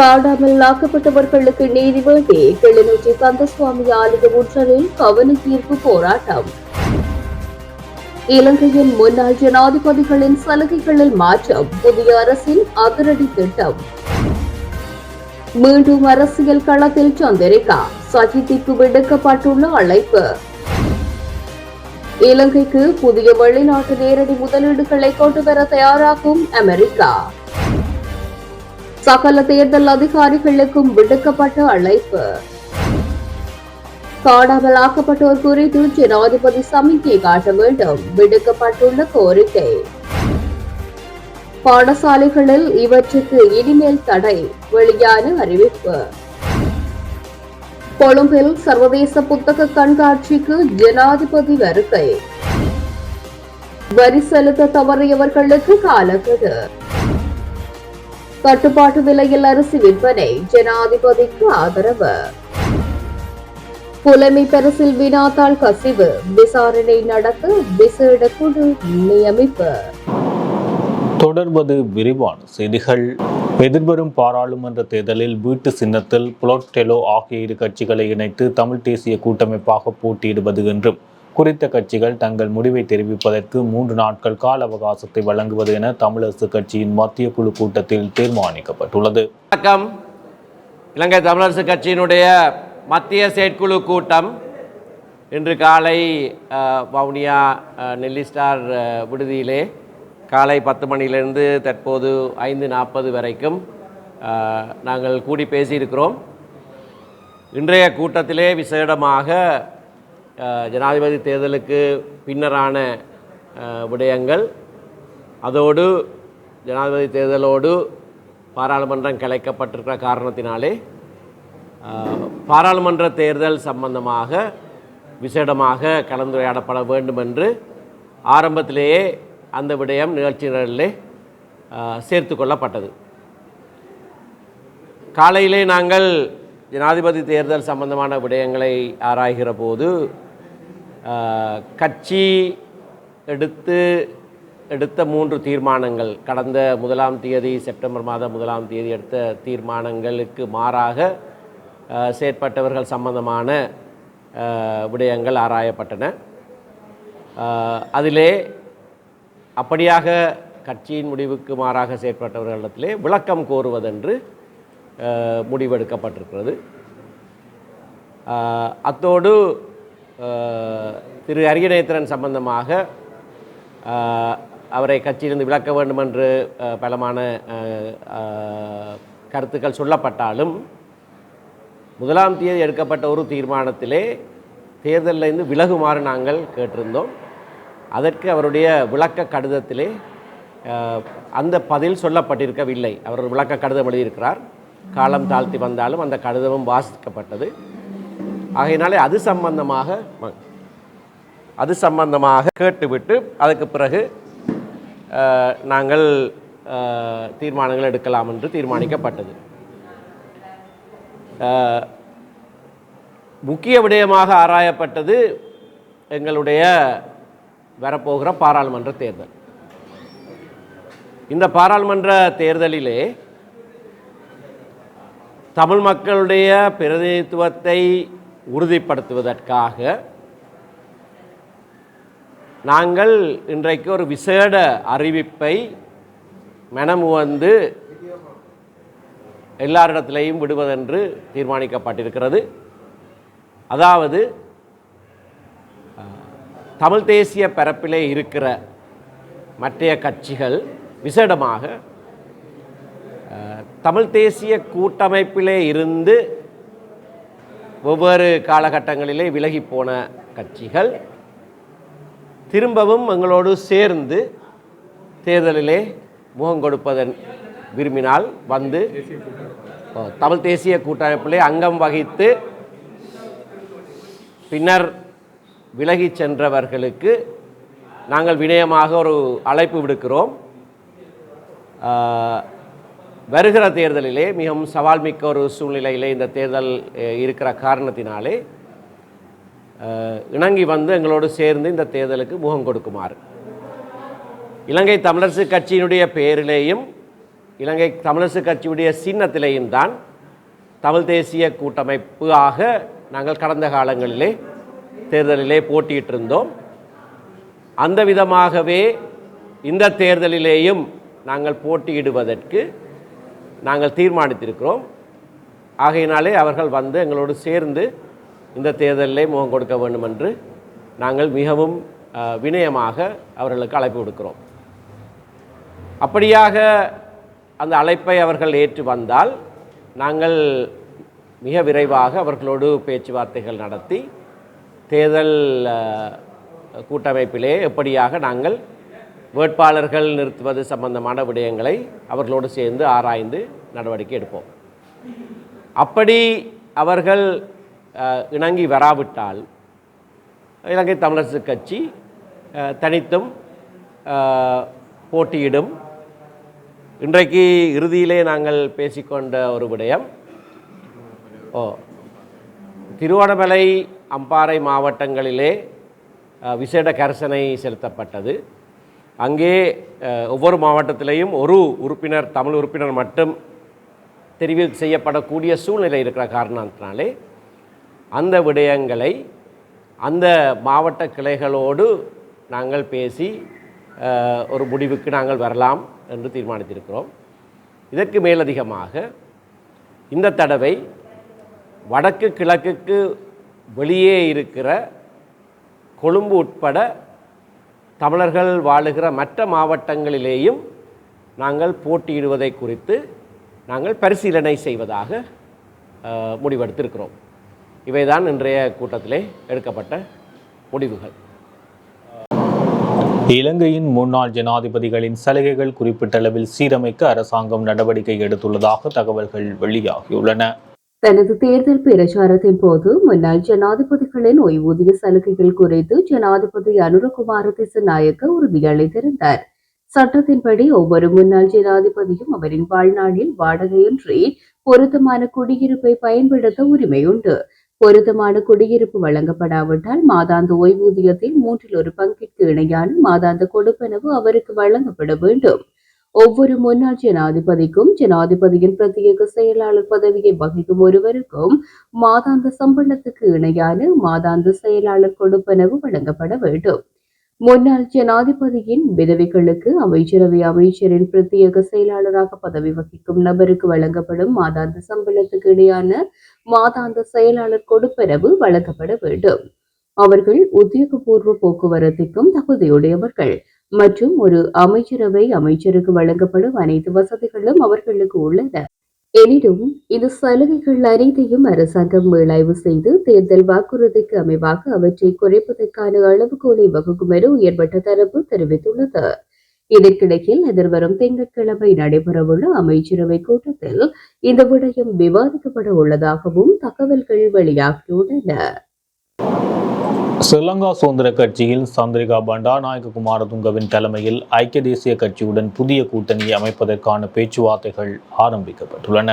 காணாமல் ஆக்கப்பட்டவர்களுக்கு நீதி வேண்டி கிளிநொச்சி கந்தசுவாமி ஆலய முற்றலில் கவன தீர்ப்பு போராட்டம். இலங்கையின் முன்னாள் ஜனாதிபதிகளின் சலுகைகளில் மாற்றம் புதிய அரசின் அதிரடி திட்டம். மீண்டும் அரசியல் களத்தில் சந்திரிகா சஜித்திற்கு விடுக்கப்பட்டுள்ள அழைப்பு. இலங்கைக்கு புதிய வெளிநாட்டு நேரடி முதலீடுகளை கொண்டு வர தயாராகும் அமெரிக்கா. சகல தேர்தல் அதிகாரிகளுக்கும் விடுக்கப்பட்ட அழைப்பு. காணாமல் ஆக்கப்பட்டோர் குறித்து ஜனாதிபதி சமிக்கை காட்ட வேண்டும். விடுக்கப்பட்டுள்ள கோரிக்கை. பாடசாலைகளில் இவற்றுக்கு இனிமேல் தடை. வெளியான அறிவிப்பு. கொழும்பில் சர்வதேச புத்தக கண்காட்சிக்கு ஜனாதிபதி வருகை. வரி செலுத்த தவறியவர்களுக்கு காலக்கெடு. கட்டுப்பாட்டு விலையில் அரிசி விற்பனை ஜனாதிபதிக்கு ஆதரவு. புலமை பரிசில் வினாத்தாள் கசிவு விசாரணை நடத்த விசேட குழு நியமிப்பு. தொடர்வது விரிவான செய்திகள். எதிர்வரும் பாராளுமன்ற தேர்தலில் வீட்டு சின்னத்தில் புளோட்டெலோ ஆகிய இரு கட்சிகளை இணைத்து தமிழ் தேசிய கூட்டமைப்பாக போட்டியிடுவது என்றும் குறித்த கட்சிகள் தங்கள் முடிவை தெரிவிப்பதற்கு மூன்று நாட்கள் கால அவகாசத்தை வழங்குவது என தமிழரசு கட்சியின் மத்திய குழு கூட்டத்தில் தீர்மானிக்கப்பட்டுள்ளது. வணக்கம். இலங்கை தமிழரசு கட்சியினுடைய மத்திய செயற்குழு கூட்டம் இன்று காலை வவுனியா நெல்லிஸ்டார் நெல்லி ஸ்டார் விடுதியிலே காலை பத்து மணியிலிருந்து தற்போது ஐந்து நாற்பது வரைக்கும் நாங்கள் கூடி பேசியிருக்கிறோம். இன்றைய கூட்டத்திலே விசேடமாக ஜனாதிபதி தேர்தலுக்கு பின்னரான விடயங்கள். அதோடு ஜனாதிபதி தேர்தலோடு பாராளுமன்றம் கலைக்கப்பட்டிருக்கிற காரணத்தினாலே பாராளுமன்ற தேர்தல் சம்பந்தமாக விசேடமாக கலந்துரையாடப்பட வேண்டும் என்று ஆரம்பத்திலேயே அந்த விடயம் நிகழ்ச்சிகளிலே அஹ், சேர்த்து கொள்ளப்பட்டது. காலையிலே நாங்கள் ஜனாதிபதி தேர்தல் சம்பந்தமான விடயங்களை ஆராய்கிற போது கட்சி எடுத்து எடுத்த மூன்று தீர்மானங்கள். கடந்த முதலாம் தேதி செப்டம்பர் மாதம் முதலாம் தேதி எடுத்த தீர்மானங்களுக்கு மாறாக செயற்பட்டவர்கள் சம்பந்தமான விடயங்கள் ஆராயப்பட்டன. அதிலே அப்படியாக கட்சியின் முடிவுக்கு மாறாக செயற்பட்டவர்களிடத்திலே விளக்கம் கோருவதென்று முடிவெடுக்கப்பட்டிருக்கிறது. அத்தோடு திரு அரியநேத்திரன் சம்பந்தமாக அவரை கட்சியிலிருந்து விளக்க வேண்டும் என்று பலமான கருத்துக்கள் சொல்லப்பட்டாலும் முதலாம் தேதி எடுக்கப்பட்ட ஒரு தீர்மானத்திலே தேர்தலில் இருந்து விலகுமாறு நாங்கள் கேட்டிருந்தோம். அதற்கு அவருடைய விளக்க கடிதத்திலே அந்த பதில் சொல்லப்பட்டிருக்கவில்லை. அவர் விளக்க கடிதம் எழுதியிருக்கிறார். காலம் தாழ்த்தி வந்தாலும் அந்த கடிதமும் வாசிக்கப்பட்டது. ஆகையினாலே அது சம்பந்தமாக அது சம்பந்தமாக கேட்டுவிட்டு அதுக்கு பிறகு நாங்கள் தீர்மானங்கள் எடுக்கலாம் என்று தீர்மானிக்கப்பட்டது. முக்கிய விடயமாக ஆராயப்பட்டது எங்களுடைய வரப்போகிற பாராளுமன்ற தேர்தல். இந்த பாராளுமன்ற தேர்தலிலே தமிழ் மக்களுடைய பிரதிநிதித்துவத்தை உறுதிப்படுத்துவதற்காக நாங்கள் இன்றைக்கு ஒரு விசேட அறிவிப்பை மனமுவந்து எல்லாரிடத்திலையும் விடுவதென்று தீர்மானிக்கப்பட்டிருக்கிறது. அதாவது தமிழ் தேசிய பரப்பிலே இருக்கிற மற்றைய கட்சிகள் விசேடமாக தமிழ் தேசிய கூட்டமைப்பிலே இருந்து ஒவ்வொரு காலகட்டங்களிலே விலகி போன கட்சிகள் திரும்பவும் எங்களோடு சேர்ந்து தேர்தலிலே முகம் கொடுப்பதன் விரும்பினால் வந்து தமிழ் தேசிய கூட்டமைப்பிலே அங்கம் வகித்து பின்னர் விலகிச் சென்றவர்களுக்கு நாங்கள் வினயமாக ஒரு அழைப்பு விடுக்கிறோம். வருகிற தேர்தலிலே மிகவும் சவால் மிக்க ஒரு சூழ்நிலையிலே இந்த தேர்தல் இருக்கிற காரணத்தினாலே இணங்கி வந்து எங்களோடு சேர்ந்து இந்த தேர்தலுக்கு முகம் கொடுக்குமாறு. இலங்கை தமிழரசு கட்சியினுடைய பெயரிலேயும் இலங்கை தமிழரசு கட்சியுடைய சின்னத்திலேயும் தான் தமிழ் தேசிய கூட்டமைப்பு ஆக நாங்கள் கடந்த காலங்களிலே தேர்தலிலே போட்டியிட்டிருந்தோம். அந்த விதமாகவே இந்த தேர்தலிலேயும் நாங்கள் போட்டியிடுவதற்கு நாங்கள் தீர்மானித்திருக்கிறோம். ஆகையினாலே அவர்கள் வந்து எங்களோடு சேர்ந்து இந்த தேர்தலிலே முகம் கொடுக்க வேண்டும் என்று நாங்கள் மிகவும் வினயமாக அவர்களுக்கு அழைப்பு விடுக்கிறோம். அப்படியாக அந்த அழைப்பை அவர்கள் ஏற்று வந்தால் நாங்கள் மிக விரைவாக அவர்களோடு பேச்சுவார்த்தைகள் நடத்தி தேர்தல் கூட்டமைப்பிலே எப்படியாக நாங்கள் வேட்பாளர்கள் நிறுத்துவது சம்பந்தமான விடயங்களை அவர்களோடு சேர்ந்து ஆராய்ந்து நடவடிக்கை எடுப்போம். அப்படி அவர்கள் இணங்கி வராவிட்டால் இலங்கை தமிழரசு கட்சி தனித்தும் போட்டியிடும். இன்றைக்கு இறுதியிலே நாங்கள் பேசிக்கொண்ட ஒரு விடயம் ஓ திருவண்ணாமலை அம்பாறை மாவட்டங்களிலே விசேட கரிசனை செலுத்தப்பட்டது. அங்கே ஒவ்வொரு மாவட்டத்திலையும் ஒரு உறுப்பினர் தமிழ் உறுப்பினர் மட்டும் தெரிவு செய்யப்படக்கூடிய சூழ்நிலை இருக்கிற காரணத்தினாலே அந்த விடயங்களை அந்த மாவட்ட கிளைகளோடு நாங்கள் பேசி ஒரு முடிவுக்கு நாங்கள் வரலாம் என்று தீர்மானித்திருக்கிறோம். இதற்கு மேலதிகமாக இந்த தடவை வடக்கு கிழக்குக்கு வெளியே இருக்கிற கொழும்பு உட்பட தமிழர்கள் வாழுகிற மற்ற மாவட்டங்களிலேயும் நாங்கள் போட்டியிடுவதை குறித்து நாங்கள் பரிசீலனை செய்வதாக முடிவெடுத்திருக்கிறோம். இவைதான் இன்றைய கூட்டத்திலே எடுக்கப்பட்ட முடிவுகள். இலங்கையின் முன்னாள் ஜனாதிபதிகளின் சலுகைகள் குறிப்பிட்டளவில் சீரமைக்க அரசாங்கம் நடவடிக்கை எடுத்துள்ளதாக தகவல்கள் வெளியாகியுள்ளன. தனது தேர்தல் பிரச்சாரத்தின் போது முன்னாள் ஜனாதிபதிகளின் ஓய்வூதிய சலுகைகள் குறித்து ஜனாதிபதி அனுரகுமார திசநாயக்க உறுதியளித்திருந்தார் சட்டத்தின்படி ஒவ்வொரு முன்னாள் ஜனாதிபதியும் அவரின் வாழ்நாளில் வாடகையின்றி பொருத்தமான குடியிருப்பை பயன்படுத்த உரிமை உண்டு. பொருத்தமான குடியிருப்பு வழங்கப்படாவிட்டால் மாதாந்த ஓய்வூதியத்தில் மூன்றில் ஒரு பங்கிற்கு இணையான மாதாந்த கொடுப்பனவு அவருக்கு வழங்கப்பட வேண்டும். ஒவ்வொரு முன்னாள் ஜனாதிபதிக்கும் ஜனாதிபதியின் பிரத்யேக செயலாளர் பதவியை வகிக்கும் ஒருவருக்கும் மாதாந்த சம்பளத்துக்கு இணையான மாதாந்த செயலாளர் கொடுப்பனவு வழங்கப்பட வேண்டும். முன்னாள் ஜனாதிபதியின் விதவைகளுக்கு அமைச்சரவை அமைச்சரின் பிரத்யேக செயலாளராக பதவி வகிக்கும் நபருக்கு வழங்கப்படும் மாதாந்த சம்பளத்துக்கு இணையான மாதாந்த செயலாளர் கொடுப்பனவு வழங்கப்பட வேண்டும். அவர்கள் உத்தியோகபூர்வ போக்குவரத்திற்கும் தகுதியுடையவர்கள். மற்றும் ஒரு அமைச்சரவை அமைச்சருக்கு வழங்கப்படும் அனைத்து வசதிகளும் அவர்களுக்கு உள்ளன. எனினும் இந்த சலுகைகள் அனைத்தையும் அரசாங்கம் மீளாய்வு செய்து தேர்தல் வாக்குறுதிக்கு அமைவாக அவற்றை குறைப்பதற்கான அளவுகோலை வகுக்கும் என உயர்மட்ட தரப்பு தெரிவித்துள்ளது. இதற்கிடையில் எதிர்வரும் திங்கட்கிழமை நடைபெறவுள்ள அமைச்சரவை கூட்டத்தில் இந்த விடயம் விவாதிக்கப்பட உள்ளதாகவும் தகவல்கள் வெளியாகியுள்ளன. ஸ்ரீலங்கா சுதந்திர கட்சியில் சந்திரிகா பண்டாநாயக குமாரதுங்கவின் தலைமையில் ஐக்கிய தேசிய கட்சியுடன் புதிய கூட்டணியை அமைப்பதற்கான பேச்சுவார்த்தைகள் ஆரம்பிக்கப்பட்டுள்ளன.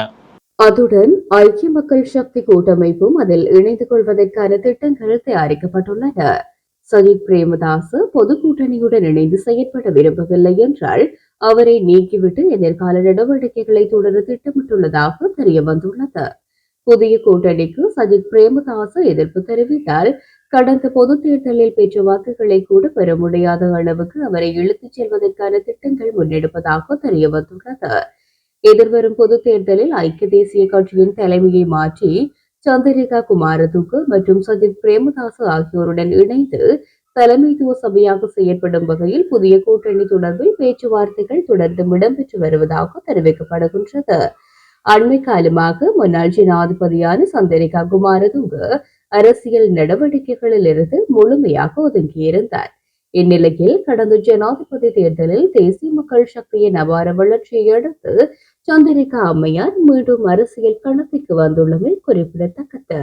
அத்துடன் ஐக்கிய மக்கள் சக்தி கூட்டமைப்பும் அதில் இணைந்து கொள்வதற்கான திட்டங்கள் தயாரிக்கப்பட்டுள்ளன. சஜித் பிரேமதாஸ் பொது கூட்டணியுடன் இணைந்து செயற்பட விரும்பவில்லை என்றால் அவரை நீக்கிவிட்டு எதிர்கால நடவடிக்கைகளை தொடர திட்டமிட்டுள்ளதாக தெரிய வந்துள்ளது புதிய கூட்டணிக்கு சஜித் பிரேமதாஸ் எதிர்ப்பு தெரிவித்தால் கடந்த பொது தேர்தலில் பெற்ற வாக்குகளை கூட பெற முடியாத அளவுக்கு அவரை இழுத்துச் செல்வதற்கான திட்டங்கள் முன்னெடுப்பதாக தெரியவந்துள்ளது. எதிர்வரும் பொது தேர்தலில் ஐக்கிய தேசிய கட்சியின் தலைமையை மாற்றி சந்திரிகா குமாரதுக்கு மற்றும் சஜித் பிரேமதாசு ஆகியோருடன் இணைந்து தலைமைத்துவ சபையாக செயற்படும் வகையில் புதிய கூட்டணி தொடர்பில் பேச்சுவார்த்தைகள் தொடர்ந்து இடம்பெற்று வருவதாக தெரிவிக்கப்படுகின்றது. அண்மை காலமாக முன்னாள் ஜனாதிபதியான சந்திரிகா குமாரதுங்க அரசியல் நடவடிக்கைகளில் இருந்து முழுமையாக ஒதுங்கியிருந்தார். இந்நிலையில் கடந்த ஜனாதிபதி தேர்தலில் தேசிய மக்கள் சக்தியின் அபார வளர்ச்சியை அடுத்து சந்திரிகா அம்மையார் மீண்டும் அரசியல் களத்துக்கு வந்துள்ளமை குறிப்பிடத்தக்கது.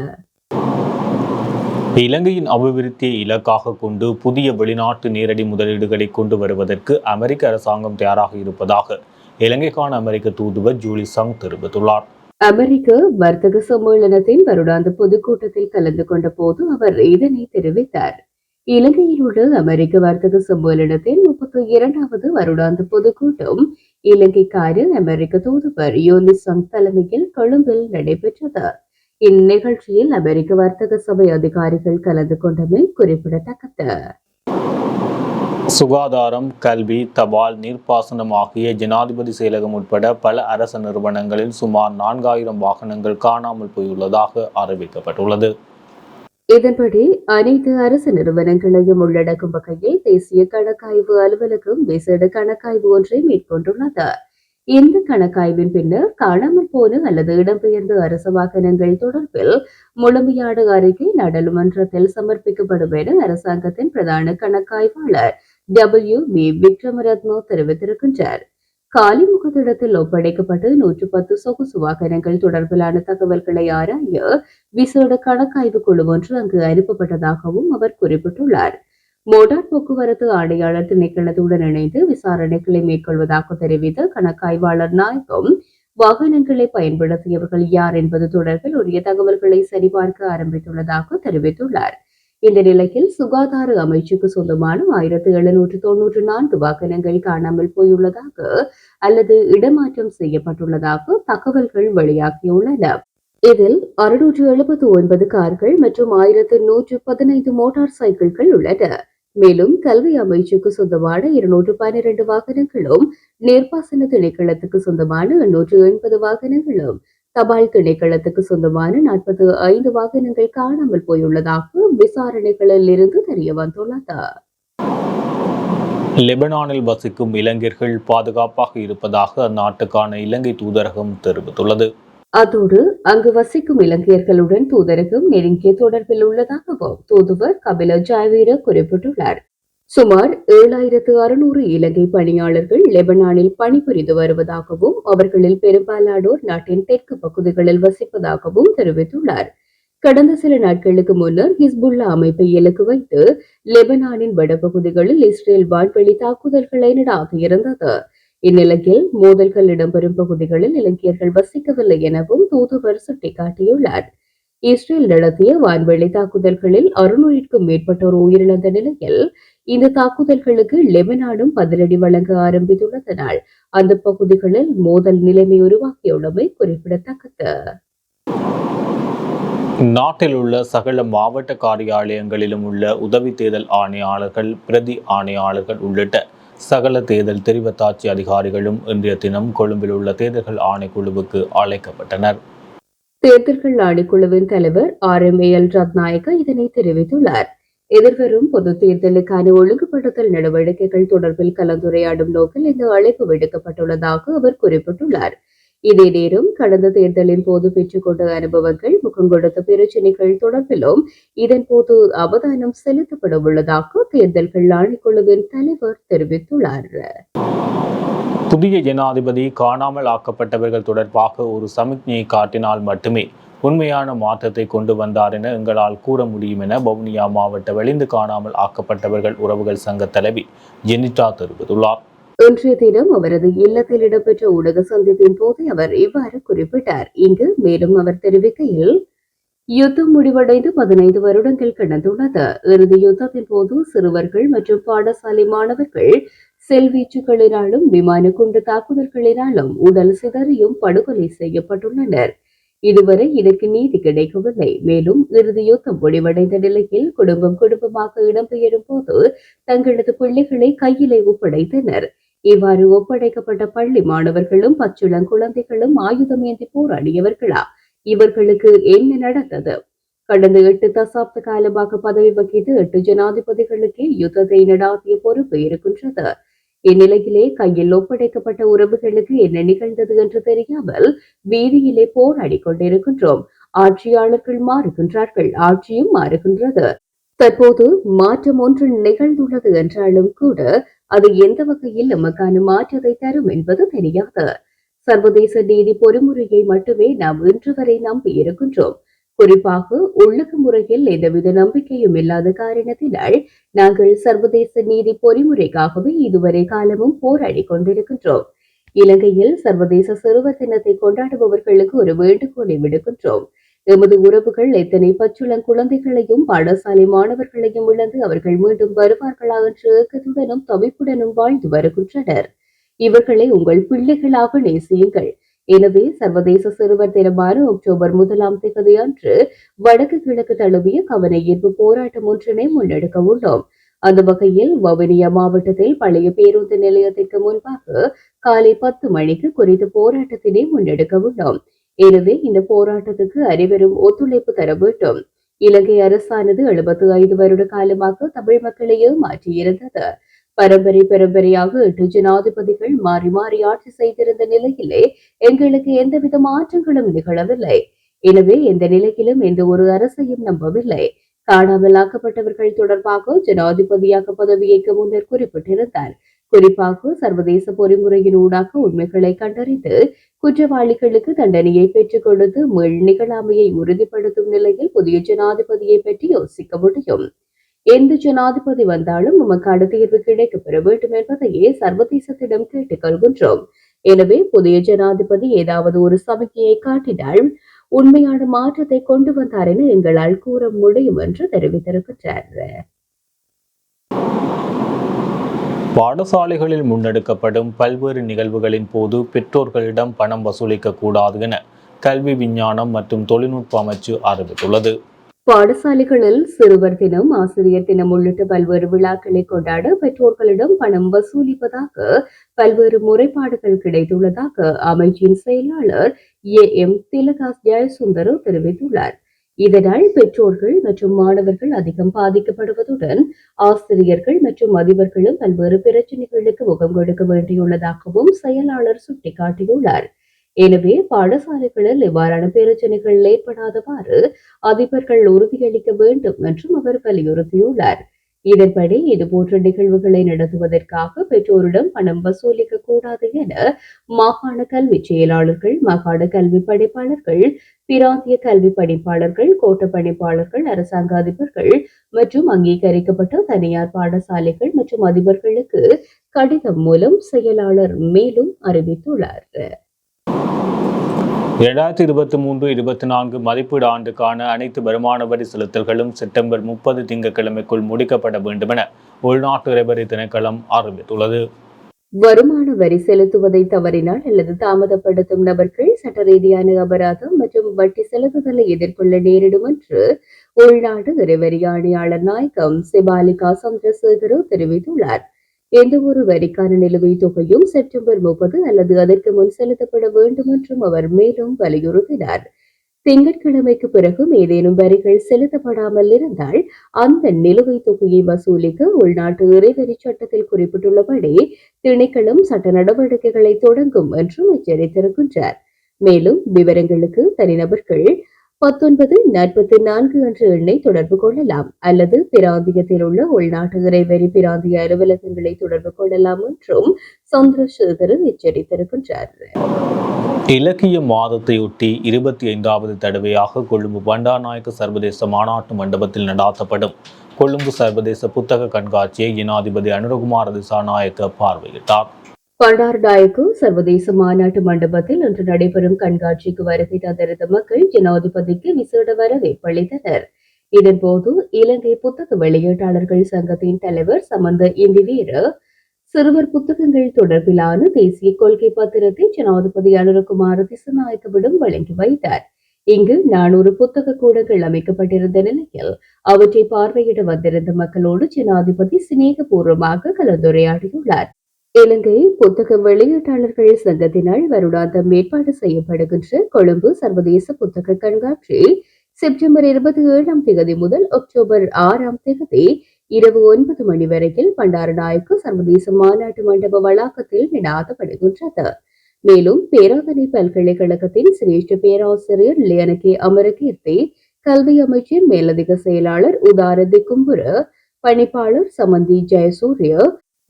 இலங்கையின் அபிவிருத்தியை இலக்காக கொண்டு புதிய வெளிநாட்டு நேரடி முதலீடுகளை கொண்டு வருவதற்கு அமெரிக்க அரசாங்கம் தயாராக இருப்பதாக இலங்கைக்கான அமெரிக்க தூதுவர் ஜூலி சங் தெரிவித்துள்ளார். அமெரிக்க வர்த்தக சம்மேளனத்தின் வருடாந்த பொதுக்கூட்டத்தில் கலந்து கொண்ட போது அவர் இதனை தெரிவித்தார். இலங்கையில் உள்ள அமெரிக்க வர்த்தக சம்மேளனத்தின் முப்பத்தி இரண்டாவது வருடாந்த பொதுக்கூட்டம் இலங்கைக்காரர் அமெரிக்க தூதுவர் யோனிசங் தலைமையில் கொழும்பில் நடைபெற்றது. இந்நிகழ்ச்சியில் அமெரிக்க வர்த்தக சபை அதிகாரிகள் கலந்து கொண்டமை குறிப்பிடத்தக்கது. சுகாதாரம் கல்வி தபால் நீர்ப்பாசனம் ஆகிய ஜனாதிபதி செயலகம் உட்பட பல அரச நிறுவனங்களில் சுமார் நான்காயிரம் வாகனங்கள் காணாமல் போயுள்ளதாக அறிவிக்கப்பட்டுள்ளது. இதன்படி அனைத்து அரசு நிறுவனங்களையும் உள்ளடக்கும் வகையில் தேசிய கணக்காய்வு அலுவலகம் விசேட கணக்காய்வு ஒன்றை மேற்கொண்டுள்ளது. இந்த கணக்காய்வின் பின்னர் காணாமல் போன அல்லது இடம்பெயர்ந்த அரசு வாகனங்கள் தொடர்பில் முழுமையான அறிக்கை நாடாளுமன்றத்தில் சமர்ப்பிக்கப்படும் என அரசாங்கத்தின் பிரதான கணக்காய்வாளர் டபிள்யூ பி விக்ரமரத்னோ தெரிவித்திருக்கின்றார் காலிமுக முகத்திடத்தில் ஒப்படைக்கப்பட்டு நூற்று பத்து சொகுசு வாகனங்கள் தொடர்பிலான தகவல்களை ஆராய விசேட கணக்காய்வு குழு ஒன்று அங்கு அனுப்பப்பட்டதாகவும் அவர் குறிப்பிட்டுள்ளார். மோட்டார் போக்குவரத்து ஆணையாளர் திணைக்களத்துடன் இணைந்து விசாரணைகளை மேற்கொள்வதாக தெரிவித்த கணக்காய்வாளர் நாயகம் வாகனங்களை பயன்படுத்தியவர்கள் யார் என்பது தொடர்பில் உரிய தகவல்களை சரிபார்க்க ஆரம்பித்துள்ளதாக தெரிவித்துள்ளார். இந்த நிலையில் சுகாதார அமைச்சுக்கு சொந்தமான ஆயிரத்து எழுநூற்று தொன்னூற்று நான்கு வாகனங்கள் காணாமல் போயுள்ளதாக அல்லது இடமாற்றம் செய்யப்பட்டுள்ளதாக தகவல்கள் வெளியாகியுள்ளன. இதில் அறுநூற்று எழுபத்து ஒன்பது கார்கள் மற்றும் ஆயிரத்து நூற்று பதினைந்து மோட்டார் சைக்கிள்கள் உள்ளன. மேலும் கல்வி அமைச்சுக்கு சொந்தமான இருநூற்று பன்னிரண்டு வாகனங்களும் நீர்ப்பாசன திணைக்களத்துக்கு சொந்தமான எண்ணூற்று எண்பது வாகனங்களும் தபால் திணைக்களத்துக்கு சொந்தமான நாற்பது ஐந்து வாகனங்கள் காணாமல் போயுள்ளதாக விசாரணைகளில் இருந்து தெரிய வந்துள்ளது. லெபனானில் வசிக்கும் இளைஞர்கள் பாதுகாப்பாக இருப்பதாக அந்நாட்டுக்கான இலங்கை தூதரகம் தெரிவித்துள்ளது. அதோடு அங்கு வசிக்கும் இலங்கையர்களுடன் தூதரகம் நெருங்கிய தொடர்பில் உள்ளதாகவும் தூதுவர் கபில ஜாவீர குறிப்பிட்டுள்ளார். சுமார் ஏழாயிரத்து அறுநூறு இலங்கை பணியாளர்கள் லெபனானில் பணிபுரிந்து வருவதாகவும் அவர்களில் பெரும்பாலானோர் நாட்டின் தெற்கு பகுதிகளில் வசிப்பதாகவும் தெரிவித்துள்ளார். கடந்த சில நாட்களுக்கு முன்னர் ஹிஸ்புல்லா அமைப்பை இலக்கு வைத்து லெபனானின் வடபகுதிகளில் இஸ்ரேல் வான்வெளி தாக்குதல்களை நடாத்தியிருந்தது இந்நிலையில் மோதல்கள் இடம்பெறும் பகுதிகளில் இலங்கையர்கள் வசிக்கவில்லை எனவும் தூதுவர் சுட்டிக்காட்டியுள்ளார். இஸ்ரேல் நடத்திய வான்வெளி தாக்குதல்களில் அறுநூறுக்கும் மேற்பட்டோர் உயிரிழந்த நிலையில் இந்த தாக்குதல்களுக்கு லெபனானும் பதிலடி வழங்க ஆரம்பித்துள்ளதனால் அந்த பகுதிகளில் மோதல் நிலைமை உருவாக்கியுள்ளமை குறிப்பிடத்தக்கது. நாட்டில் உள்ள சகல மாவட்ட காரியாலயங்களிலும் உள்ள உதவி தேர்தல் ஆணையாளர்கள் பிரதி ஆணையாளர்கள் உள்ளிட்ட சகல தேர்தல் தெரிவத்தாட்சி அதிகாரிகளும் இன்றைய தினம் கொழும்பில் உள்ள தேர்தல்கள் ஆணைக்குழுவுக்கு அழைக்கப்பட்டனர். தேர்தல்கள் ஆணைக்குழுவின் தலைவர் ஆர் எம் எல் ரத்நாயக்க இதனை தெரிவித்துள்ளார். எதிர்வரும் பொது தேர்தலுக்கான ஒழுங்குபடுத்தல் நடவடிக்கைகள் தொடர்பில் கலந்துரையாடும் நோக்கில் இந்த அழைப்பு விடுக்கப்பட்டுள்ளதாக அவர் குறிப்பிட்டுள்ளார். இதே நேரம் கடந்த தேர்தலின் போது பெற்றுக்கொண்ட அனுபவங்கள் முகம் கொடுத்த பிரச்சினைகள் தொடர்பிலும் இதன் போது அவதானம் செலுத்தப்பட உள்ளதாக தேர்தல்கள் ஆணைக்குழுவின் தலைவர் தெரிவித்துள்ளார். புதிய ஜனாதிபதி காணாமல் ஆக்கப்பட்டவர்கள் தொடர்பாக ஒரு சமிக்ஞையை காட்டினால் மட்டுமே உண்மையான மாற்றத்தை கொண்டு வந்தார் என எங்களால் கூற முடியும் என வவுனியா மாவட்ட வெளிந்து காணாமல் ஆக்கப்பட்டவர்கள் உறவுகள் சங்க தலைவி ஜெனிட்டா தெரிவித்துள்ளார். இன்றைய தினம் அவரது இல்லத்தில் இடம்பெற்ற ஊடக சந்திப்பின் போது அவர் இவ்வாறு குறிப்பிட்டார். இங்கு மேலும் அவர் தெரிவிக்கையில் யுத்தம் முடிவடைந்து பதினைந்து வருடங்கள் கடந்துள்ளது. இறுதி யுத்தத்தின் போது சிறுவர்கள் மற்றும் பாடசாலை மாணவர்கள் செல்வீச்சுகளினாலும் விமான குண்டு தாக்குதல்களினாலும் உடல் சிதறியும் படுகொலை செய்யப்பட்டுள்ளனர். இதுவரை இதற்கு நீதி கிடைக்கவில்லை. மேலும் இறுதி யுத்தம் முடிவடைந்த நிலையில் குடும்பம் குடும்பமாக இடம்பெயரும் போது தங்களது பிள்ளைகளை கையிலே ஒப்படைத்தனர். இவ்வாறு ஒப்படைக்கப்பட்ட பள்ளி மாணவர்களும் பச்சிளங்குழந்தைகளும் ஆயுதம் ஏந்தி போராடியவர்களா? இவர்களுக்கு என்ன நடந்தது? கடந்த எட்டு தசாப்த காலமாக பதவி வகித்து எட்டு ஜனாதிபதிகளுக்கே யுத்தத்தை நடாத்திய பொறுப்பு இருக்கின்றது. இந்நிலையிலே கையில் ஒப்படைக்கப்பட்ட உறவுகளுக்கு என்ன நிகழ்ந்தது என்று தெரியாமல் வீதியிலே போராடி கொண்டிருக்கின்றோம் ஆட்சியாளர்கள் மாறுகின்றார்கள் ஆட்சியும் மாறுகின்றது. தற்போது மாற்றம் ஒன்று நிகழ்ந்துள்ளது என்றாலும் கூட அது எந்த வகையில் நமக்கான மாற்றத்தை தரும் என்பது தெரியாது. சர்வதேச நீதி பொறிமுறையை மட்டுமே நாம் இன்று வரை நம்பி இருக்கின்றோம். குறிப்பாக உள்ளக முறையில் எந்தவித நம்பிக்கையும் இல்லாத காரணத்தினால் நாங்கள் சர்வதேச நீதி பொறிமுறைக்காகவே இதுவரை காலமும் போராடி கொண்டிருக்கின்றோம். இலங்கையில் சர்வதேச சிறுவர் தினத்தை கொண்டாடுபவர்களுக்கு ஒரு வேண்டுகோளை விடுக்கின்றோம். எமது உறவுகள் எத்தனை பச்சுளம் குழந்தைகளையும் பாடசாலை மாணவர்களையும் இழந்து அவர்கள் மீண்டும் வருவார்களா என்ற ஏக்கத்துடனும் தவிப்புடனும் வாழ்ந்து வருகின்றனர். இவர்களை உங்கள் பிள்ளைகளாக நேசியுங்கள். எனவே சர்வதேச சிறுவர் தினமான அக்டோபர் முதலாம் தேதி அன்று வடக்கு கிழக்கு தழுவிய கவன ஈர்ப்பு போராட்டம் ஒன்றினை முன்னெடுக்க உள்ளோம். அந்த வகையில் வவுனியா மாவட்டத்தில் பழைய பேருந்து நிலையத்திற்கு முன்பாக காலை பத்து மணிக்கு குறித்த போராட்டத்தினை முன்னெடுக்க உள்ளோம். எனவே இந்த போராட்டத்துக்கு அனைவரும் ஒத்துழைப்பு தர வேண்டும். இலங்கை அரசானது எழுபத்தி ஐந்து வருட காலமாக தமிழ் மக்களையே மாற்றியிருந்தது. பரம்பரை பரம்பரையாக எட்டு ஜனாதிபதிகள் மாறி மாறி ஆட்சி செய்திருந்த நிலையிலே எங்களுக்கு எந்தவித மாற்றங்களும் நிகழவில்லை. எனவே எந்த நிலையிலும் எந்த ஒரு அரசையும் நம்பவில்லை. காணாமலாக்கப்பட்டவர்கள் தொடர்பாக ஜனாதிபதியாக பதவியேற்க முன்னர் குறிப்பிட்டிருந்தார். குறிப்பாக சர்வதேச பொறிமுறையின் ஊடாக உண்மைகளை கண்டறிந்து குற்றவாளிகளுக்கு தண்டனையை பெற்றுக் கொடுத்து மீள் நிகழாமையை உறுதிப்படுத்தும் நிலையில் புதிய ஜனாதிபதியை பற்றி யோசிக்க முடியும். எந்த ஜனாதிபதி வந்தாலும் நமக்கான தீர்வு கிடைக்கப்பெற வேண்டும் என்பதையே சர்வதேசத்திடம் கேட்டுக்கொள்கின்றோம் எனவே புதிய ஜனாதிபதி ஏதாவது ஒரு சமிக்கையை காட்டினால் உண்மையான மாற்றத்தை கொண்டு வந்தார் என எங்களால் கூற முடியும் என்று தெரிவித்திருக்கிறார் பாடசாலைகளில் முன்னெடுக்கப்படும் பல்வேறு நிகழ்வுகளின் போது பெற்றோர்களிடம் பணம் வசூலிக்க கூடாது என கல்வி விஞ்ஞானம் மற்றும் தொழில்நுட்ப அமைச்சு அறிவித்துள்ளது. பாடசாலைகளில் சிறுவர் தினம் ஆசிரியர் தினம் உள்ளிட்ட பல்வேறு விழாக்களை கொண்டாட பெற்றோர்களிடம் பணம் வசூலிப்பதாக பல்வேறு முறைப்பாடுகள் கிடைத்துள்ளதாக அமைச்சின் செயலாளர் ஏ. எம். திலகாஸ் ஜெயசுந்தர் தெரிவித்துள்ளார். இதனால் பெற்றோர்கள் மற்றும் மாணவர்கள் அதிகம் பாதிக்கப்படுவதுடன் ஆசிரியர்கள் மற்றும் அதிபர்களும் பல்வேறு பிரச்சனைகளுக்கு முகம் கொடுக்க வேண்டியுள்ளதாகவும் செயலாளர் சுட்டிக்காட்டியுள்ளார். எனவே பாடசாலைகளில் இவ்வாறான பிரச்சனைகள் ஏற்படாதவாறு அதிபர்கள் உறுதியளிக்க வேண்டும் என்றும் அவர் வலியுறுத்தியுள்ளார். இதன்படி இதுபோன்ற நிகழ்வுகளை நடத்துவதற்காக பெற்றோரிடம் பணம் வசூலிக்க கூடாது என மாகாண கல்வி செயலாளர்கள் மாகாண கல்வி பணிப்பாளர்கள் பிராந்திய கல்வி பணிப்பாளர்கள் கோட்ட பணிப்பாளர்கள் அரசாங்க அதிபர்கள் மற்றும் அங்கீகரிக்கப்பட்ட தனியார் பாடசாலைகள் மற்றும் அதிபர்களுக்கு கடிதம் மூலம் செயலாளர் மேலும் அறிவித்துள்ளார். இரண்டாயிரத்தி இருபத்தி மூன்று இருபத்தி நான்கு மதிப்பீடு ஆண்டுக்கான அனைத்து வருமான வரி செலுத்தல்களும் செப்டம்பர் முப்பது திங்கட்கிழமைக்குள் முடிக்கப்பட வேண்டும் என உள்நாட்டு இறைவரி திணைக்களம் அறிவித்துள்ளது. வருமான வரி செலுத்துவதை தவறினால் அல்லது தாமதப்படுத்தும் நபர்கள் சட்ட ரீதியான அபராதம் மற்றும் வட்டி செலுத்துதலை எதிர்கொள்ள நேரிடும் என்று உள்நாட்டு இறைவரி ஆணையாளர் நாயகம் சிபாலிகா சந்திரசேகர தெரிவித்துள்ளார். எந்த ஒரு வரிக்கான நிலுவைத் தொகையும் செப்டம்பர் முப்பது அல்லது அதற்கு முன் செலுத்தப்பட வேண்டும் என்றும் அவர் மேலும் வலியுறுத்தினார். திங்கட்கிழமைக்கு பிறகும் ஏதேனும் வரிகள் செலுத்தப்படாமல் இருந்தால் அந்த நிலுவைத் தொகையை வசூலிக்க உள்நாட்டு இறைவரி சட்டத்தில் குறிப்பிட்டுள்ளபடி திணைக்களம் சட்ட நடவடிக்கைகளை தொடங்கும் என்றும் எச்சரித்திருக்கின்றார். மேலும் விவரங்களுக்கு தனிநபர்கள் பத்தொன்பது நாற்பத்தி நான்கு என்ற எண்ணை தொடர்பு கொள்ளலாம். அல்லது பிராந்தியத்தில் உள்ள உள்நாட்டு இறைவரி பிராந்திய அலுவலகங்களை தொடர்பு கொள்ளலாம் என்றும் சந்திரசேகரன் எச்சரித்திருக்கின்றார். இலக்கிய மாதத்தையொட்டி இருபத்தி ஐந்தாவது தடவையாக கொழும்பு பண்டாநாயக்க சர்வதேச மாநாட்டு மண்டபத்தில் நடாத்தப்படும். கொழும்பு சர்வதேச புத்தக கண்காட்சியை ஜனாதிபதி அனுரகுமார் திசாநாயக்க பார்வையிட்டார். பண்டார்நாயக்கு சர்வதேச மாநாட்டு மண்டபத்தில் இன்று நடைபெறும் கண்காட்சிக்கு வருகை தந்திருந்த மக்கள் ஜனாதிபதிக்கு விசேட வரவேற்பளித்தனர் இதன்போது இலங்கை புத்தக வெளியீட்டாளர்கள் சங்கத்தின் தலைவர் சமந்த இந்திவீர சிறுவர் புத்தகங்கள் தொடர்பிலான தேசிய கொள்கை பத்திரத்தை ஜனாதிபதி அனுரகுமார் திசநாயக்கவிடம் வழங்கி வைத்தார். இங்கு நானூறு புத்தக கூடங்கள் அமைக்கப்பட்டிருந்த நிலையில் அவற்றை பார்வையிட வந்திருந்த மக்களோடு ஜனாதிபதி சிநேகபூர்வமாக கலந்துரையாடியுள்ளார். இலங்கை புத்தக வெளியீட்டாளர்கள் சங்கத்தினால் வருடாந்தம் ஏற்பாடு செய்யப்படுகின்ற கொழும்பு சர்வதேச புத்தக கண்காட்சி செப்டம்பர் இருபத்தி ஏழாம் தேதி முதல் அக்டோபர் ஆறாம் தேதி இரவு ஒன்பது மணி வரையில் பண்டாரநாயக்கு சர்வதேச மாநாட்டு மண்டப வளாகத்தில் நடாத்தப்படுகின்றது மேலும் பேராதனை பல்கலைக்கழகத்தின் சிரேஷ்ட பேராசிரியர் லியனகே அமரகீர்த்தி கல்வி அமைச்சின் மேலதிக செயலாளர் உதாரதி கும்புர பணிப்பாளர் சமந்தி ஜெயசூரிய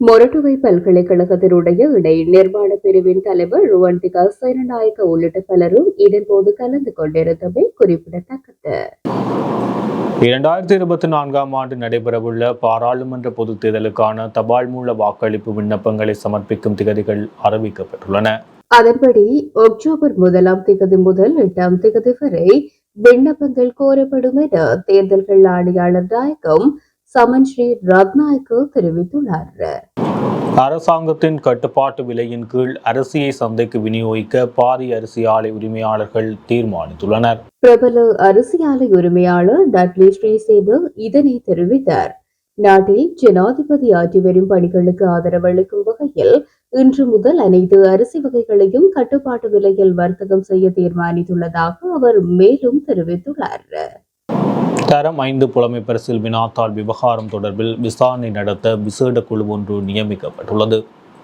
மொரட்டுவை பல்கலைக்கழகத்தினுடைய இடை நிர்மாண பிரிவின் தலைவர் ருவந்திகா சேனநாயக்க உள்ளிட்ட பலரும் இதன்போது கலந்து கொண்டிருந்தமை குறிப்பிடத்தக்கது. இரண்டாயிரத்தி இருபத்தி நான்காம் ஆண்டு நடைபெறவுள்ள பாராளுமன்ற பொதுத் தேர்தலுக்கான தபால் மூல வாக்களிப்பு விண்ணப்பங்களை சமர்ப்பிக்கும் திகதிகள் அறிவிக்கப்பட்டுள்ளன. அதன்படி அக்டோபர் முதலாம் திகதி முதல் எட்டாம் திகதி வரை விண்ணப்பங்கள் கோரப்படும் என தேர்தல்கள் ஆணையாளர் நாயகம் சமன் ஸ்ரீ ரத்நாயக்கு தெரிவித்துள்ளார். அரசாங்கத்தின் கட்டுப்பாட்டு விலையின் கீழ் அரிசியை சந்தைக்கு விநியோகிக்க பாரி அரிசி ஆலை உரிமையாளர்கள் தீர்மானித்துள்ளனர். பிரபல அரிசி ஆலை உரிமையாளர் டட்லி ஸ்ரீசேது இதனை தெரிவித்தார். நாட்டில் ஜனாதிபதி ஆற்றி வரும் பணிகளுக்கு ஆதரவளிக்கும் வகையில் இன்று முதல் அனைத்து அரிசி வகைகளையும் கட்டுப்பாட்டு விலையில் வர்த்தகம் செய்ய தீர்மானித்துள்ளதாக அவர் மேலும் தெரிவித்துள்ளார். தரம் ஐந்து புலமை பரிசில் வினாத்தாள் விவகாரம் தொடர்பில் விசாரணை நடத்த விசேட குழு ஒன்று நியமிக்கப்பட்டுள்ளது.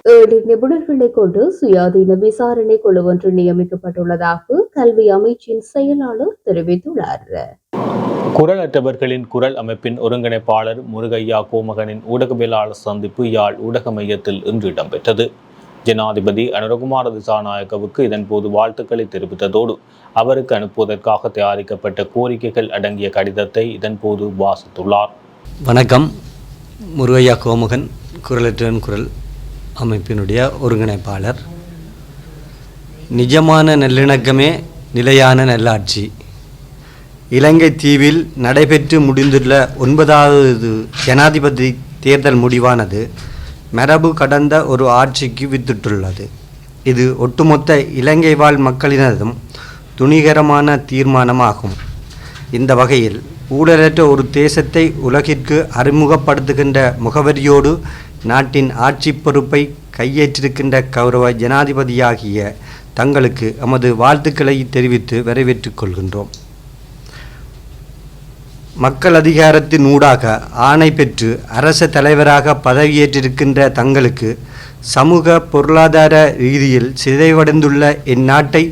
ஏழு நிபுணர்களை கொண்டு சுயாதீன விசாரணை குழு ஒன்று நியமிக்கப்பட்டுள்ளதாக கல்வி அமைச்சின் செயலாளர் தெரிவித்துள்ளார். குரலற்றவர்களின் குரல் அமைப்பின் ஒருங்கிணைப்பாளர் முருகையா கோமகனின் ஊடகவியலாளர் சந்திப்பு யாழ் ஊடக மையத்தில் இன்று இடம்பெற்றது. ஜனாதிபதி அனுரகுமார திசாநாயக்கவுக்கு இதன்போது வாழ்த்துக்களை தெரிவித்ததோடு அவருக்கு அனுப்புவதற்காக தயாரிக்கப்பட்ட கோரிக்கைகள் அடங்கிய கடிதத்தை இதன்போது வாசித்துள்ளார். வணக்கம். முருகையா கோமுகன் குரலற்றன் குரல் அமைப்பினுடைய ஒருங்கிணைப்பாளர். நிஜமான நல்லிணக்கமே நிலையான நல்லாட்சி. இலங்கை தீவில் நடைபெற்று முடிந்துள்ள ஒன்பதாவது ஜனாதிபதி தேர்தல் முடிவானது மரபு கடந்த ஒரு ஆட்சிக்கு வித்திட்டுள்ளது இது ஒட்டுமொத்த இலங்கை வாழ் மக்களினதும் துணிகரமான தீர்மானமாகும். இந்த வகையில் ஊழலற்ற ஒரு தேசத்தை உலகிற்கு அறிமுகப்படுத்துகின்ற முகவரியோடு நாட்டின் ஆட்சி பொறுப்பை கையேற்றிருக்கின்ற கௌரவ ஜனாதிபதியாகிய தங்களுக்கு எமது வாழ்த்துக்களை தெரிவித்து வரவேற்றுக் கொள்கின்றோம். மக்கள் அதிகாரத்தின் ஊடாக ஆணை பெற்று அரச தலைவராக பதவியேற்றிருக்கின்ற தங்களுக்கு சமூக பொருளாதார ரீதியில் சிதைவடைந்துள்ள இந்நாட்டை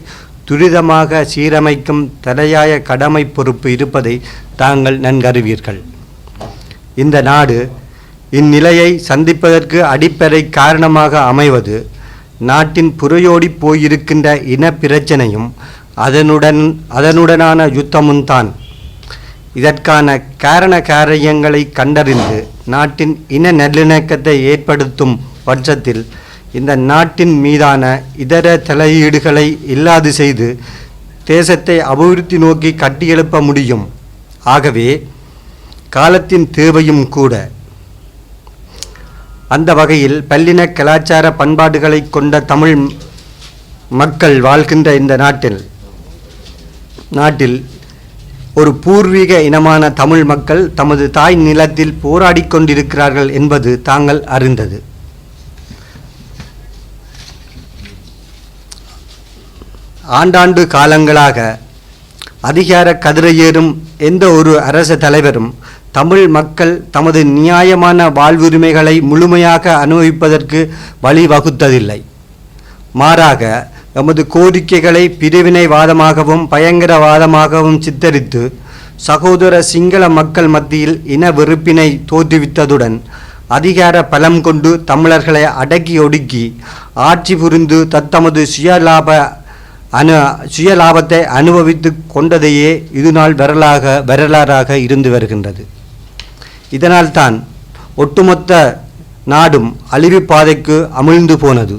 துரிதமாக சீரமைக்கும் தலையாய கடமை பொறுப்பு இருப்பதை தாங்கள் நன்கறிவீர்கள். இந்த நாடு இந்நிலையை சந்திப்பதற்கு அடிப்படை காரணமாக அமைவது நாட்டின் புறையோடி போயிருக்கின்ற இன பிரச்சனையும் அதனுடன் அதனுடனான யுத்தமும் தான். இதற்கான காரண காரியங்களை கண்டறிந்து நாட்டின் இன நல்லிணக்கத்தை ஏற்படுத்தும் பட்சத்தில் இந்த நாட்டின் மீதான இதர தலையீடுகளை இல்லாது செய்து தேசத்தை அபிவிருத்தி நோக்கி கட்டியெழுப்ப முடியும். ஆகவே காலத்தின் தேவையும் கூட. அந்த வகையில் பல்லின கலாச்சார பண்பாடுகளை கொண்ட தமிழ் மக்கள் வாழ்கின்ற இந்த நாட்டில் நாட்டில் ஒரு பூர்வீக இனமான தமிழ் மக்கள் தமது தாய் நிலத்தில் போராடிக் கொண்டிருக்கிறார்கள் என்பது தாங்கள் அறிந்தது. ஆண்டாண்டு காலங்களாக அதிகார கதிரையேறும் எந்த ஒரு அரச தலைவரும் தமிழ் மக்கள் தமது நியாயமான வாழ்வுரிமைகளை முழுமையாக அனுபவிப்பதற்கு வழிவகுத்ததில்லை. மாறாக எமது கோரிக்கைகளை பிரிவினைவாதமாகவும் பயங்கரவாதமாகவும் சித்தரித்து சகோதர சிங்கள மக்கள் மத்தியில் இன வெறுப்பினை தோற்றுவித்ததுடன் அதிகார பலம் கொண்டு தமிழர்களை அடக்கி ஒடுக்கி ஆட்சி புரிந்து தத்தமது சுயலாப அனு சுயலாபத்தை அனுபவித்து கொண்டதையே இதுநாள் வரலாக வரலாறாக இருந்து வருகின்றது. இதனால்தான் ஒட்டுமொத்த நாடும் அழிவு பாதைக்கு அமிழ்ந்து போனது.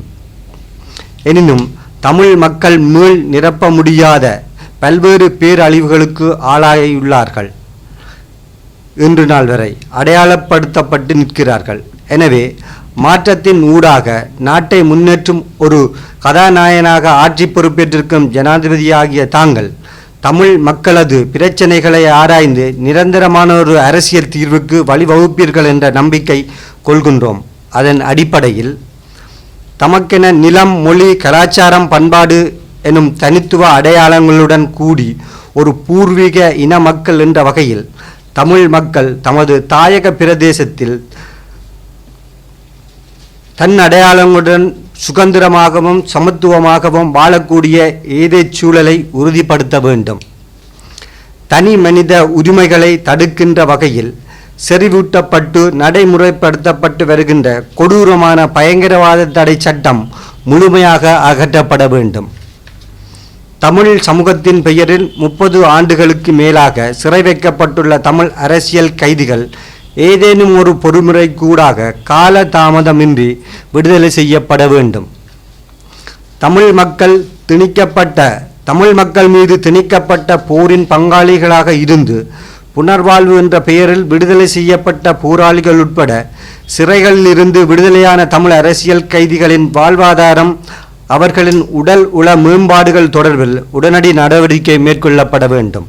எனினும் தமிழ் மக்கள் மீள் நிரப்ப முடியாத பல்வேறு பேரழிவுகளுக்கு ஆளாகியுள்ளார்கள். இன்று நாள் வரை அடையாளப்படுத்தப்பட்டு நிற்கிறார்கள். எனவே மாற்றத்தின் ஊடாக நாட்டை முன்னேற்றும் ஒரு கதாநாயகனாக ஆட்சி பொறுப்பேற்றிருக்கும் ஜனாதிபதியாகிய தாங்கள் தமிழ் மக்களது பிரச்சனைகளை ஆராய்ந்து நிரந்தரமான ஒரு அரசியல் தீர்வுக்கு வழிவகுப்பீர்கள் என்ற நம்பிக்கை கொள்கின்றோம். அதன் அடிப்படையில் தமக்கென நிலம் மொழி கலாச்சாரம் பண்பாடு எனும் தனித்துவ அடையாளங்களுடன் கூடி ஒரு பூர்வீக இன மக்கள் என்ற வகையில் தமிழ் மக்கள் தமது தாயக பிரதேசத்தில் தன் அடையாளங்களுடன் சுதந்திரமாகவும் சமத்துவமாகவும் வாழக்கூடிய ஏதே சூழலை உறுதிப்படுத்த வேண்டும். தனி மனித உரிமைகளை தடுக்கின்ற வகையில் செறிவூட்டப்பட்டு நடைமுறைப்படுத்தப்பட்டு வருகின்ற கொடூரமான பயங்கரவாத தடை சட்டம் முழுமையாக அகற்றப்பட வேண்டும். தமிழ் சமூகத்தின் பெயரில் முப்பது ஆண்டுகளுக்கு மேலாக சிறை வைக்கப்பட்டுள்ள தமிழ் அரசியல் கைதிகள் ஏதேனும் ஒரு பொறுமுறை கூடாக கால தாமதமின்றி விடுதலை செய்யப்பட வேண்டும். தமிழ் மக்கள் திணிக்கப்பட்ட தமிழ் மக்கள் மீது திணிக்கப்பட்ட போரின் பங்காளிகளாக இருந்து புனர்வாழ்வு என்ற பெயரில் விடுதலை செய்யப்பட்ட போராளிகள் உட்பட சிறைகளில் இருந்து விடுதலையான தமிழ் அரசியல் கைதிகளின் வாழ்வாதாரம் அவர்களின் உடல் உள மேம்பாடுகள் தொடர்பில் உடனடி நடவடிக்கை மேற்கொள்ளப்பட வேண்டும்.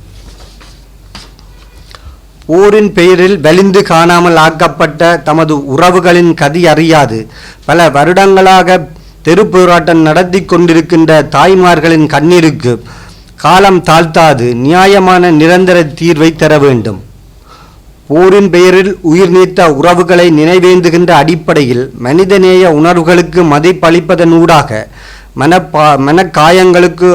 போரின் பெயரில் வலிந்து காணாமல் ஆக்கப்பட்ட தமது உறவுகளின் கதி அறியாது. பல வருடங்களாக தெரு போராட்டம் நடத்தி கொண்டிருக்கின்ற தாய்மார்களின் கண்ணீருக்கு காலம் தாழ்த்தாது நியாயமான நிரந்தர தீர்வை தர வேண்டும். போரின் பெயரில் உயிர் நீத்த உறவுகளை நினைவேந்துகின்ற அடிப்படையில் மனிதநேய உணர்வுகளுக்கு மதிப்பளிப்பதனூடாக மனப்பா மனக்காயங்களுக்கு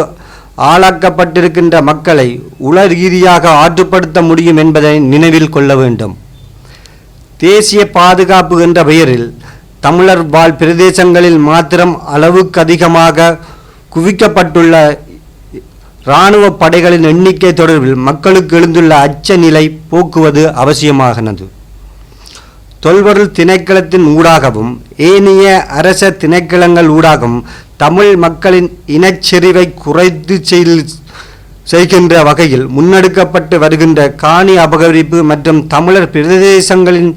ஆளாக்கப்பட்டிருக்கின்ற மக்களை உல ரீதியாக ஆற்றுப்படுத்த முடியும் என்பதை நினைவில் கொள்ள வேண்டும். தேசிய பாதுகாப்பு என்ற பெயரில் தமிழர் வாழ் பிரதேசங்களில் மாத்திரம் அளவுக்கு அதிகமாக குவிக்கப்பட்டுள்ள இராணுவ படைகளின் எண்ணிக்கை தொடர்பில் மக்களுக்கு எழுந்துள்ள அச்ச நிலை போக்குவது அவசியமாகினது. தொல்பொருள் திணைக்களத்தின் ஊடாகவும் ஏனைய அரச திணைக்களங்கள் ஊடாகவும் தமிழ் மக்களின் இனச்செறிவை குறைத்து செய்கின்ற வகையில் முன்னெடுக்கப்பட்டு வருகின்ற காணி அபகரிப்பு மற்றும் தமிழர் பிரதேசங்களின்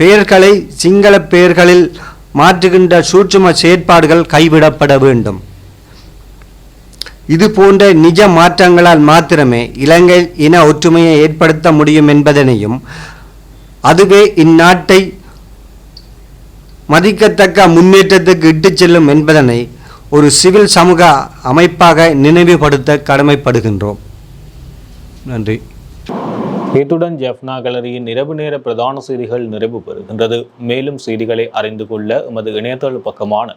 பெயர்களை சிங்கள பெயர்களில் மாற்றுகின்ற சூட்சும செயற்பாடுகள் கைவிடப்பட வேண்டும். இது போன்ற நிஜ மாற்றங்களால் மாத்திரமே இலங்கை இன ஒற்றுமையை ஏற்படுத்த முடியும் என்பதனையும் அதுவே இந்நாட்டை மதிக்கத்தக்க முன்னேற்றத்துக்கு இட்டுச் செல்லும் என்பதனை ஒரு சிவில் சமூக அமைப்பாக நினைவுபடுத்த கடமைப்படுகின்றோம். நன்றி. இத்துடன் ஜெஃப்னா கலரியின் இரவு நேர பிரதான செய்திகள் நிறைவு பெறுகின்றது. மேலும் செய்திகளை அறிந்து கொள்ள எமது இணையதள பக்கமான